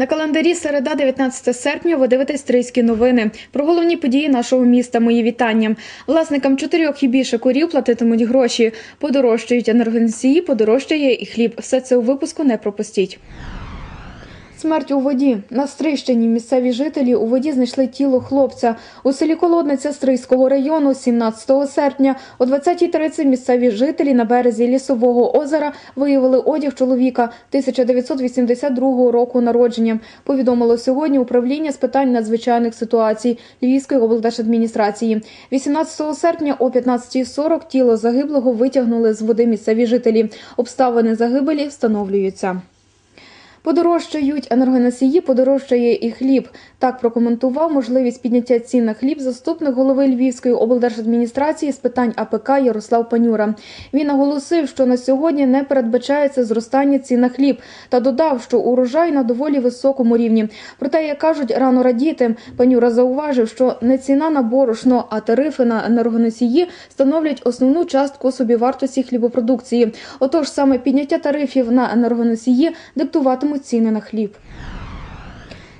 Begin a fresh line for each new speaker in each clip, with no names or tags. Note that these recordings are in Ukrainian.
На календарі середа, 19 серпня, ви дивитесь «Трийські новини. Про головні події нашого міста. Мої вітання. Власникам чотирьох і більше корів платитимуть гроші. Подорожчають енергоносії, подорожчає і хліб. Все це у випуску не пропустіть. Смерть у воді. На Стрийщині місцеві жителі у воді знайшли тіло хлопця. У селі Колодниця Стрийського району 17 серпня о 20.30 місцеві жителі на березі лісового озера виявили одяг чоловіка 1982 року народження. Повідомило сьогодні управління з питань надзвичайних ситуацій Львівської облдержадміністрації. 18 серпня о 15.40 тіло загиблого витягнули з води місцеві жителі. Обставини загибелі встановлюються. Подорожчають енергоносії, подорожчає і хліб. Так прокоментував можливість підняття цін на хліб заступник голови Львівської облдержадміністрації з питань АПК Ярослав Панюра. Він наголосив, що на сьогодні не передбачається зростання цін на хліб, та додав, що урожай на доволі високому рівні. Проте, як кажуть, рано радіти. Панюра зауважив, що не ціна на борошно, а тарифи на енергоносії становлять основну частку собівартості хлібопродукції. Отож, саме підняття тарифів на енергоносії диктуватимуть ціни на хліб.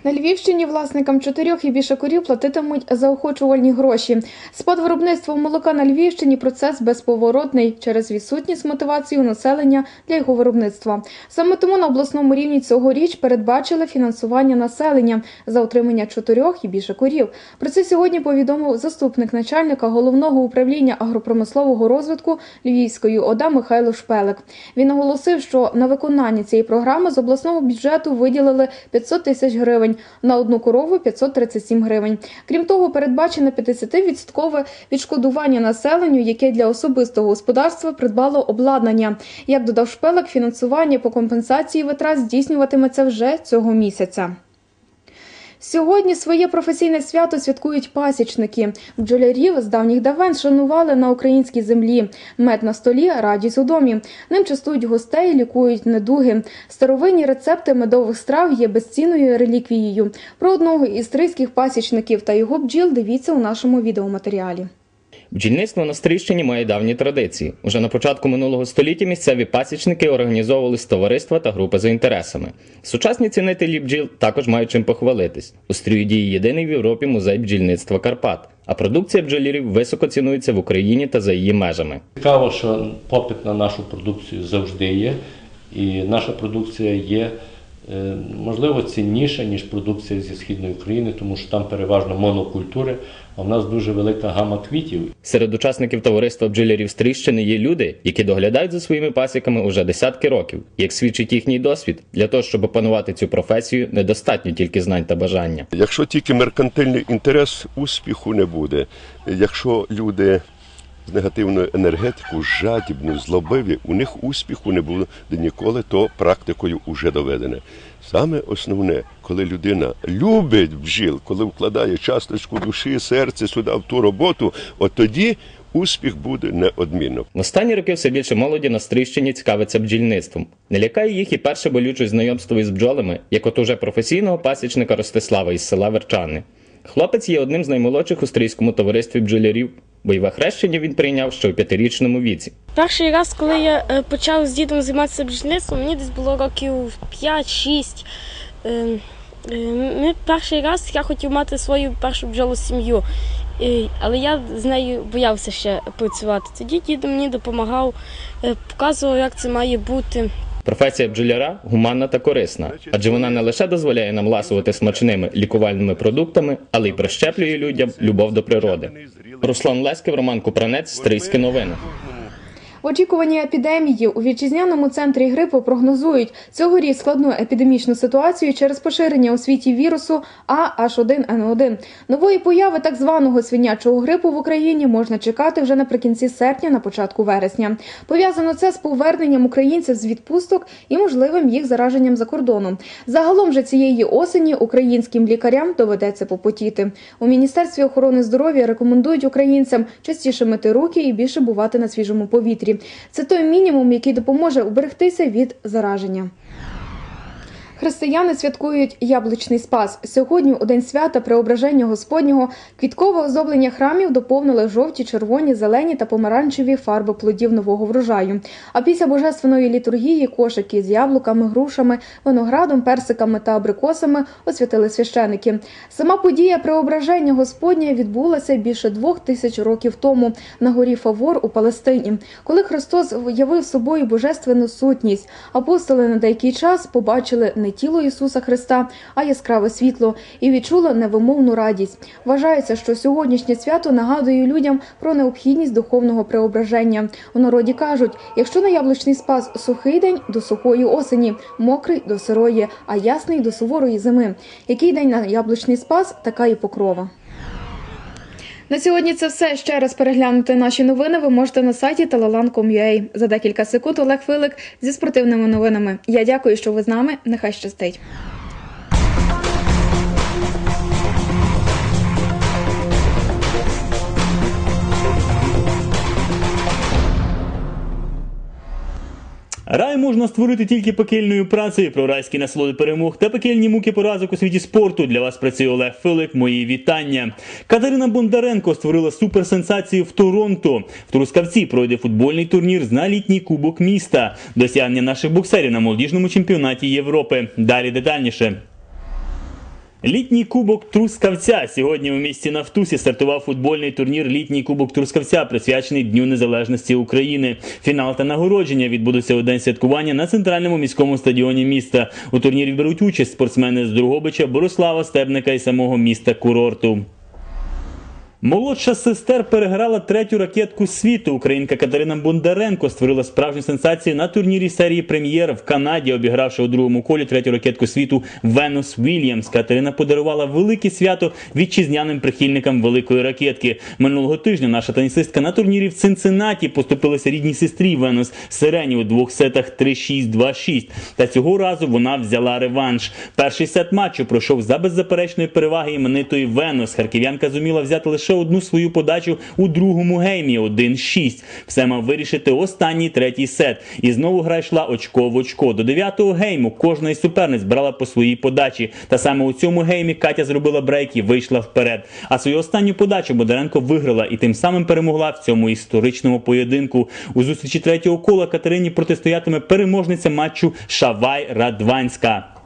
На Львівщині власникам чотирьох і більше корів платитимуть заохочувальні гроші. Спад виробництва молока на Львівщині процес безповоротний через відсутність мотивації у населення для його виробництва. Саме тому на обласному рівні цьогоріч передбачили фінансування населення за отримання чотирьох і більше корів. Про це сьогодні повідомив заступник начальника головного управління агропромислового розвитку Львівської ОДА Михайло Шпелик. Він наголосив, що на виконання цієї програми з обласного бюджету виділили 500 тисяч гривень на одну корову 537 гривень. Крім того, передбачено 50-відсоткове відшкодування населенню, яке для особистого господарства придбало обладнання. Як додав шпелек, фінансування по компенсації витрат здійснюватиметься вже цього місяця. Сьогодні своє професійне свято святкують пасічники. Бджолярів з давніх давен шанували на українській землі. Мед на столі, радість у домі. Ним частують гостей, лікують недуги. Старовинні рецепти медових страв є безцінною реліквією. Про одного із тризьких пасічників та його бджіл дивіться у нашому відеоматеріалі.
Бджільництво на Стрийщині має давні традиції. Уже на початку минулого століття місцеві пасічники організовували товариства та групи за інтересами. Сучасні цінителі бджіл також мають чим похвалитись. У стрію діє єдиний в Європі музей бджільництва Карпат, а продукція бджолярів високо цінується в Україні та за її межами.
Цікаво, що попит на нашу продукцію завжди є, і наша продукція є. Е, Можливо, цінніша, ніж продукція зі східної України, тому що там переважно монокультури, а в нас дуже велика гама квітів.
Серед учасників товариства бджолярів Стрийщини є люди, які доглядають за своїми пасіками уже десятки років. Як свідчить їхній досвід, для того, щоб опанувати цю професію, недостатньо тільки знань та бажання.
Якщо тільки меркантильний інтерес, успіху не буде. Якщо люди з негативною енергетикою, жадібні, злобиві, у них успіху не буде ніколи, то практикою вже доведене. Саме основне, коли людина любить бджіл, коли вкладає часточку душі, серця сюди в ту роботу, от тоді успіх буде неодмінно.
В останні роки все більше молоді на Стрийщині цікавиться бджільництвом. Не лякає їх і перше болюче знайомство із бджолами, як от уже професійного пасічника Ростислава із села Верчани. Хлопець є одним з наймолодших у стрийському товаристві бджолярів. Бойове хрещення він прийняв ще у п'ятирічному віці.
Перший раз, коли я е, почав з дідом займатися бджільництвом, мені десь було років 5-6. Е, е, Ми перший раз я хотів мати свою першу бджолу сім'ю, але я з нею боявся ще працювати. Тоді дідо мені допомагав, е, показував, як це має бути.
Професія бджоляра гуманна та корисна, адже вона не лише дозволяє нам ласувати смачними лікувальними продуктами, але й прищеплює людям любов до природи. Руслан Леськів, Роман Купранець, Стрийські новини.
В очікуванні епідемії у вітчизняному центрі грипу прогнозують цьогоріч складну епідемічну ситуацію через поширення у світі вірусу AH1N1. Нової появи так званого свинячого грипу в Україні можна чекати вже наприкінці серпня, на початку вересня. Пов'язано це з поверненням українців з відпусток і можливим їх зараженням за кордоном. Загалом же цієї осені українським лікарям доведеться попотіти. У міністерстві охорони здоров'я рекомендують українцям частіше мити руки і більше бувати на свіжому повітрі. Це той мінімум, який допоможе уберегтися від зараження. Християни святкують яблучний спас. Сьогодні, у день свята Преображення Господнього, квіткове оздоблення храмів доповнили жовті, червоні, зелені та помаранчеві фарби плодів нового врожаю. А після божественної літургії кошики з яблуками, грушами, виноградом, персиками та абрикосами освятили священики. Сама подія Преображення Господнє відбулася більше двох тисяч років тому на горі Фавор у Палестині, коли Христос явив собою божественну сутність. Апостоли на деякий час побачили не тіло Ісуса Христа, а яскраве світло і відчула невимовну радість. Вважається, що сьогоднішнє свято нагадує людям про необхідність духовного преображення. У народі кажуть: якщо на яблучний спас сухий день до сухої осені, мокрий до сирої, а ясний до суворої зими. Який день на яблучний спас, така і покрова. На сьогодні це все. Ще раз переглянути наші новини ви можете на сайті telelan.com.ua. За декілька секунд Олег Филик зі спортивними новинами. Я дякую, що ви з нами. Нехай щастить.
Рай можна створити тільки пекельною працею про райські насолоди перемог та пекельні муки поразок у світі спорту. Для вас працює Олег Филик. Мої вітання. Катерина Бондаренко створила суперсенсацію в Торонто. В Трускавці пройде футбольний турнір на літній кубок міста. Досягнення наших боксерів на молодіжному чемпіонаті Європи. Далі детальніше. Літній кубок Трускавця сьогодні у місті Нафтусі стартував футбольний турнір Літній кубок Трускавця, присвячений Дню Незалежності України. Фінал та нагородження відбудуться у день святкування на центральному міському стадіоні міста. У турнірі беруть участь спортсмени з Другобича, Борислава Стебника і самого міста Курорту. Молодша сестер переграла третю ракетку світу. Українка Катерина Бондаренко створила справжню сенсацію на турнірі серії прем'єр в Канаді, обігравши у другому колі третю ракетку світу Венус Вільямс. Катерина подарувала велике свято вітчизняним прихильникам великої ракетки. Минулого тижня наша тенісистка на турнірі в Цинциннаті поступилася рідній сестрі Венус Сирені у двох сетах 3-6, 2-6. Та цього разу вона взяла реванш. Перший сет матчу пройшов за беззаперечної переваги іменитої Венус. Харків'янка зуміла взяти лише одну свою подачу у другому геймі 1-6. Все мав вирішити останній третій сет. І знову гра йшла очко в очко. До дев'ятого гейму кожна із суперниць брала по своїй подачі. Та саме у цьому геймі Катя зробила брейк і вийшла вперед. А свою останню подачу Бондаренко виграла і тим самим перемогла в цьому історичному поєдинку. У зустрічі третього кола Катерині протистоятиме переможниця матчу Шавай Радванська.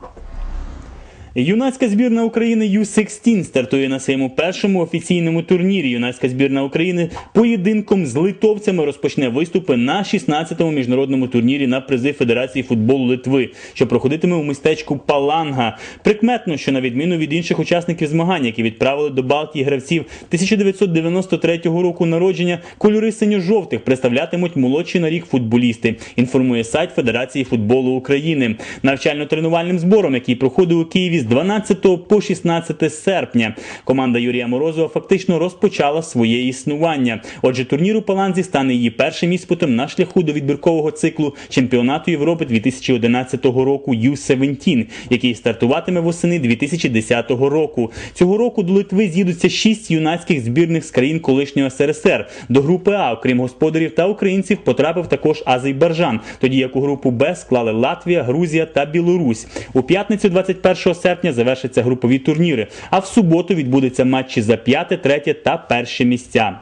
Юнацька збірна України U-16 стартує на своєму першому офіційному турнірі. Юнацька збірна України поєдинком з литовцями розпочне виступи на 16-му міжнародному турнірі на призи Федерації футболу Литви, що проходитиме у містечку Паланга. Прикметно, що на відміну від інших учасників змагань, які відправили до Балтії гравців 1993 року народження, кольори синьо-жовтих представлятимуть молодші на рік футболісти. Інформує сайт Федерації футболу України. Навчально-тренувальним збором, який проходив у Києві з 12 по 16 серпня. Команда Юрія Морозова фактично розпочала своє існування. Отже, турнір у Паланзі стане її першим іспитом на шляху до відбіркового циклу чемпіонату Європи 2011 року U-17, який стартуватиме восени 2010 року. Цього року до Литви з'їдуться шість юнацьких збірних з країн колишнього СРСР. До групи А, окрім господарів та українців, потрапив також Азербайджан, тоді як у групу Б склали Латвія, Грузія та Білорусь. У п'ятницю 21 серпня завершаться групові турніри, а в суботу відбудуться матчі за п'яте, третє та перше місця.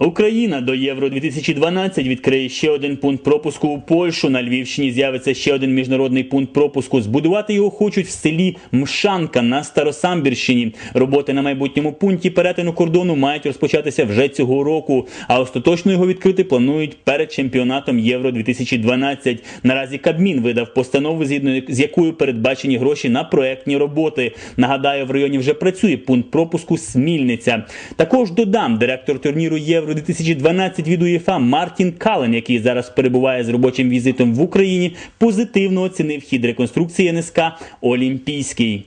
Україна до Євро 2012 відкриє ще один пункт пропуску у Польщу. На Львівщині з'явиться ще один міжнародний пункт пропуску. Збудувати його хочуть в селі Мшанка на Старосамбірщині. Роботи на майбутньому пункті перетину кордону мають розпочатися вже цього року. А остаточно його відкрити планують перед чемпіонатом Євро 2012. Наразі Кабмін видав постанову, згідно з якою передбачені гроші на проектні роботи. Нагадаю, в районі вже працює пункт пропуску Смільниця. Також додам директор турніру Євро. 2012 від УЄФА Мартін Кален, який зараз перебуває з робочим візитом в Україні, позитивно оцінив хід реконструкції НСК Олімпійський.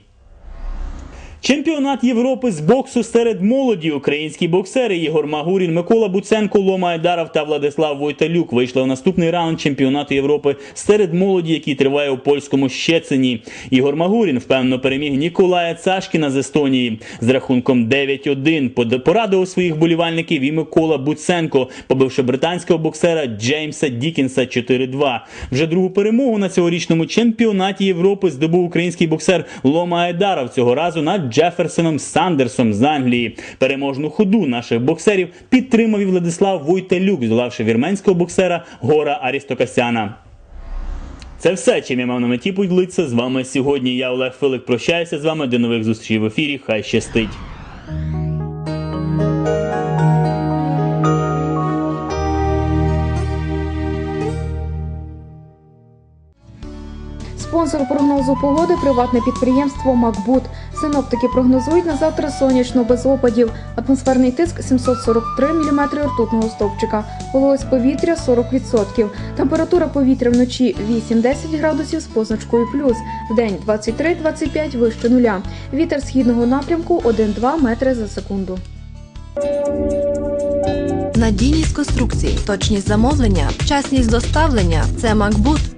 Чемпіонат Європи з боксу серед молоді. Українські боксери Ігор Магурін, Микола Буценко, Лома Айдаров та Владислав Войталюк вийшли у наступний раунд чемпіонату Європи серед молоді, який триває у польському Щецині. Ігор Магурін впевнено переміг Ніколая Цашкіна з Естонії з рахунком 9-1. Под- Порадував своїх болівальників і Микола Буценко, побивши британського боксера Джеймса Дікінса 4-2. Вже другу перемогу на цьогорічному чемпіонаті Європи здобув український боксер Лома Айдаров цього разу над Джеферсоном Сандерсом з Англії. Переможну ходу наших боксерів підтримав і Владислав Вуйтелюк, здолавши вірменського боксера Гора Арістокасяна. Це все, чим я мав на меті поділитися з вами сьогодні. Я Олег Филик прощаюся з вами. До нових зустрічей в ефірі. Хай щастить.
Спонсор прогнозу погоди приватне підприємство Макбут. Синоптики прогнозують на завтра сонячно без опадів. Атмосферний тиск 743 мм ртутного стовпчика. Вологість повітря 40%. Температура повітря вночі 8-10 градусів з позначкою плюс. Вдень 23-25 вище нуля. Вітер східного напрямку 1-2 метри за секунду.
Надійність конструкцій, точність замовлення, вчасність доставлення це Макбут.